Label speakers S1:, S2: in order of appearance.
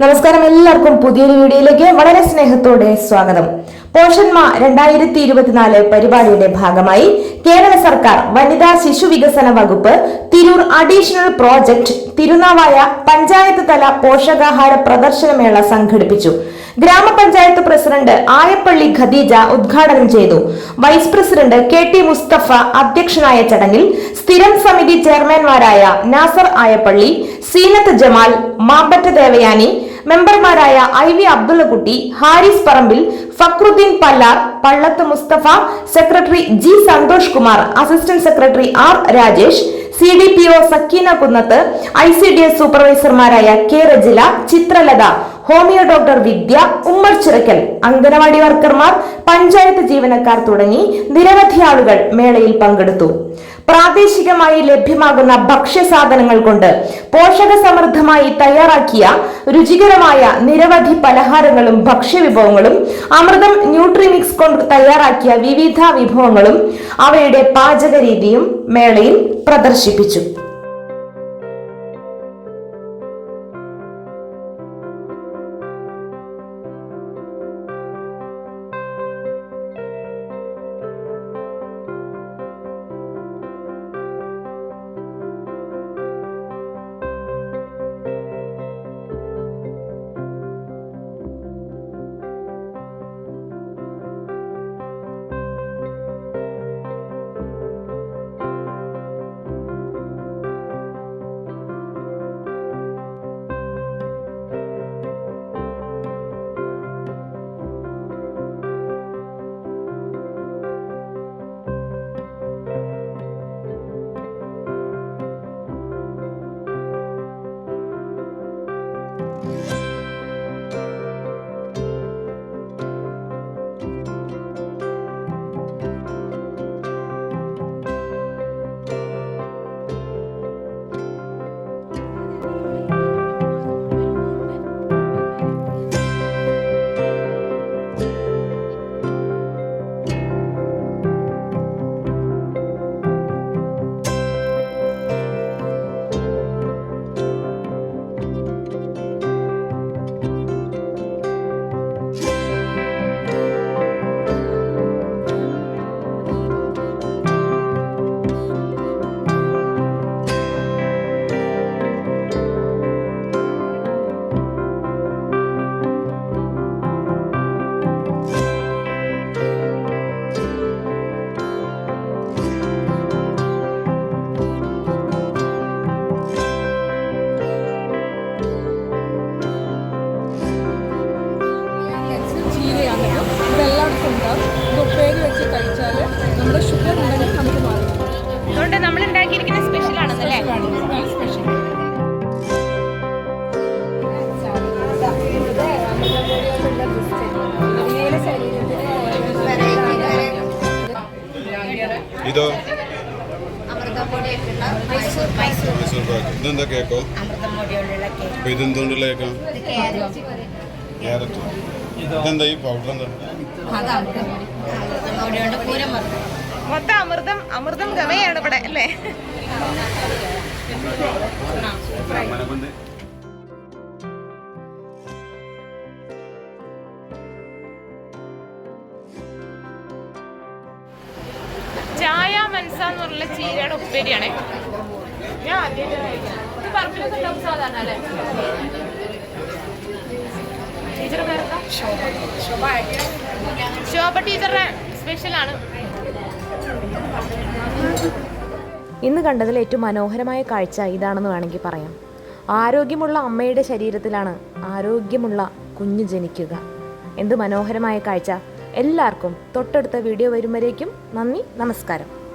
S1: നമസ്കാരം എല്ലാവർക്കും പുതിയൊരു വീഡിയോയിലേക്ക് വളരെ സ്നേഹത്തോടെ സ്വാഗതം. പോഷന്മ രണ്ടായിരത്തി ഇരുപത്തിനാല് പരിപാടിയുടെ ഭാഗമായി കേരള സർക്കാർ വനിതാ ശിശു വികസന വകുപ്പ് തിരൂർ അഡീഷണൽ പ്രോജക്ട് തിരുനാവായ പഞ്ചായത്ത് തല പോഷകാഹാര പ്രദർശനമേള സംഘടിപ്പിച്ചു. ഗ്രാമപഞ്ചായത്ത് പ്രസിഡന്റ് ആയപ്പള്ളി ഖദീജ ഉദ്ഘാടനം ചെയ്തു. Vice president K T Musthafa അധ്യക്ഷനായ ചടങ്ങിൽ സ്ഥിരം സമിതി ചെയർമാൻമാരായ നാസർ ആയപ്പള്ളി സീനത്ത് ജമാൽ മാമ്പറ്റ ദേവയാനി മെമ്പർമാരായ I V Abdullakutty Haris Parambil Fakhruddin Pallar Pallath Musthafa secretary G Santhosh Kumar assistant secretary R Rajesh C D P O Sakeena Kunnath I C D S സൂപ്പർവൈസർമാരായ K Rejila Chithralatha homeo doctor Vidya Ummer Chirakkal anganwadi വർക്കർമാർ panchayat ജീവനക്കാർ തുടങ്ങി നിരവധി ആളുകൾ മേളയിൽ പങ്കെടുത്തു. പ്രാദേശികമായി ലഭ്യമാകുന്ന ഭക്ഷ്യസാധനങ്ങൾ കൊണ്ട് പോഷക സമൃദ്ധമായി തയ്യാറാക്കിയ രുചികരമായ നിരവധി പലഹാരങ്ങളും ഭക്ഷ്യവിഭവങ്ങളും അമൃതം ന്യൂട്രിമിക്സ് കൊണ്ട് തയ്യാറാക്കിയ വിവിധ വിഭവങ്ങളും അവയുടെ പാചക രീതിയും മേളയിൽ പ്രദർശിപ്പിച്ചു.
S2: ഇത് ഉപ്പേരി വെച്ച് കഴിച്ചാൽ നമ്മുടെ ഷുഗർ ഉണ്ടെങ്കിൽ നമുക്ക് മാറും.
S3: അതുകൊണ്ട് നമ്മൾ ഉണ്ടാക്കിയിരിക്കുന്ന സ്പെഷ്യൽ ആണെന്നല്ലേ
S2: സ്പെഷ്യൽ
S4: ഇതോ? ഇതെന്താ കേക്കോ? ഇതെന്തുകൊണ്ടുള്ള കേക്കാ?
S5: ക്യാരറ്റ്
S4: ഇതെന്താ ഈ പൗഡർ എന്താ?
S3: മൊത്തം അമൃതം അമൃതം ഗവയാണ് ഇവിടെ അല്ലേ? ചായ മനസ്സ എന്ന് പറഞ്ഞ ചീരയുടെ ഉപ്പേരിയാണേ. ഞാൻ ആദ്യമായിട്ടാണ്. ഇത് പറമ്പിലൊക്കെ ഉണ്ടാവും സാധാരണ അല്ലേ? ശോഭ. ടീച്ചറുടെ സ്പെഷ്യലാണ്
S1: ഇന്ന് കണ്ടതിൽ ഏറ്റവും മനോഹരമായ കാഴ്ച ഇതാണെന്ന് വേണമെങ്കിൽ പറയാം. ആരോഗ്യമുള്ള അമ്മയുടെ ശരീരത്തിലാണ് ആരോഗ്യമുള്ള കുഞ്ഞു ജനിക്കുക. എന്ത് മനോഹരമായ കാഴ്ച. എല്ലാവർക്കും തൊട്ടടുത്ത വീഡിയോ വരുമ്പോഴേക്കും നന്ദി നമസ്കാരം.